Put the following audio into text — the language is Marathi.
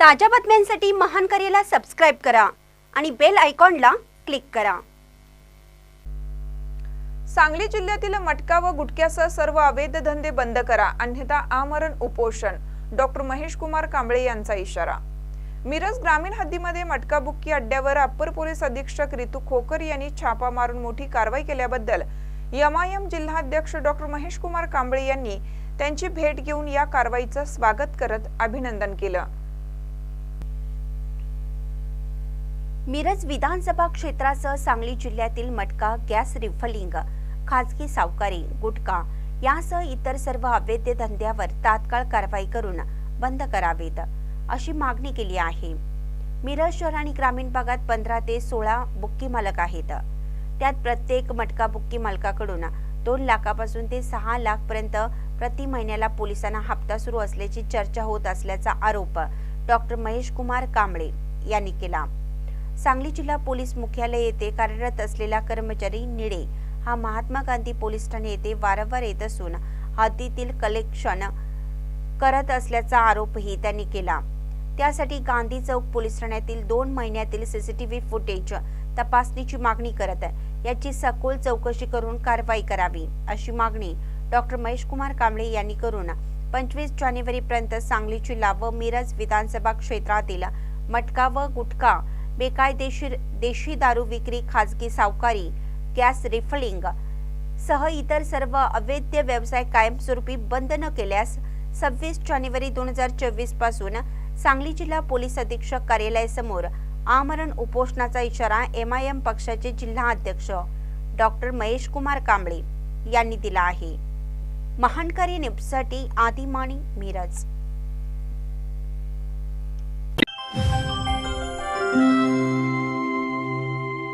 ताज्या बातम्यांसाठी महान करेला सबस्क्राईब करा आणि बेल आयकॉनला क्लिक करा. सांगली जिल्ह्यातील मटका व गुटख्यासह सर्व अवैध धंदे बंद करा अन्यथा आमरण उपोषण. डॉक्टर महेश कुमार कांबळे यांचा इशारा. मिरज ग्रामीण हद्दीमध्ये मटका बुक्की अड्ड्यावर अप्पर पोलीस अधीक्षक रितू खोकर यांनी छापा मारून मोठी कारवाई केल्याबद्दल यमायम जिल्हाध्यक्ष डॉक्टर महेश कुमार कांबळे यांनी त्यांची भेट घेऊन या कारवाईचं स्वागत करत अभिनंदन केलं. मिरज विधानसभा क्षेत्रासह सांगली जिल्ह्यातील मटका गॅस रिफलिंग खाजगी सावकारी गुटखा यासह इतर सर्व अवैध धंद्यावर तात्काळ कारवाई करून बंद करावेत अशी मागणी केली आहे. मिरज शहर आणि ग्रामीण भागात पंधरा ते सोळा बुक्की मालक आहेत. त्यात प्रत्येक मटका बुक्की मालकाकडून दोन लाखापासून ते सहा लाखपर्यंत प्रति महिन्याला पोलिसांना हप्ता सुरू असल्याची चर्चा होत असल्याचा आरोप डॉक्टर महेश कुमार कांबळे यांनी केला. सांगली जिल्हा पोलीस मुख्यालय येथे कार्यरत असलेला कर्मचारी निळे हा महात्मा गांधी पोलीस ठाणे येथे वारंवार येत असून हद्दीतील कलेक्शन करत असल्याचा आरोपही त्यांनी केला. त्यासाठी गांधी चौक पोलीस ठाण्यातील दोन महिन्यातील सीसीटीव्ही फुटेज तपासणीची मागणी करत याची सखोल चौकशी करून कारवाई करावी अशी मागणी डॉक्टर महेश कुमार कांबळे यांनी करून पंचवीस जानेवारीपर्यंत सांगली जिल्हा व मिरज विधानसभा क्षेत्रातील मटका व गुटखा बेकायदेशीर देशी दारू विक्री खाजगी सावकारी गॅस रिफलिंग सह इतर सर्व अवैध व्यवसाय कायमस्वरूपी बंद न केल्यास सव्वीस जानेवारी दोन हजार चोवीसपासून सांगली जिल्हा पोलीस अधीक्षक कार्यालयासमोर आमरण उपोषणाचा इशारा एम आय एम पक्षाचे जिल्हा अध्यक्ष डॉक्टर महेश कुमार कांबळे यांनी दिला आहे. महानकारी निपसाठी आदिमाणी मिरज.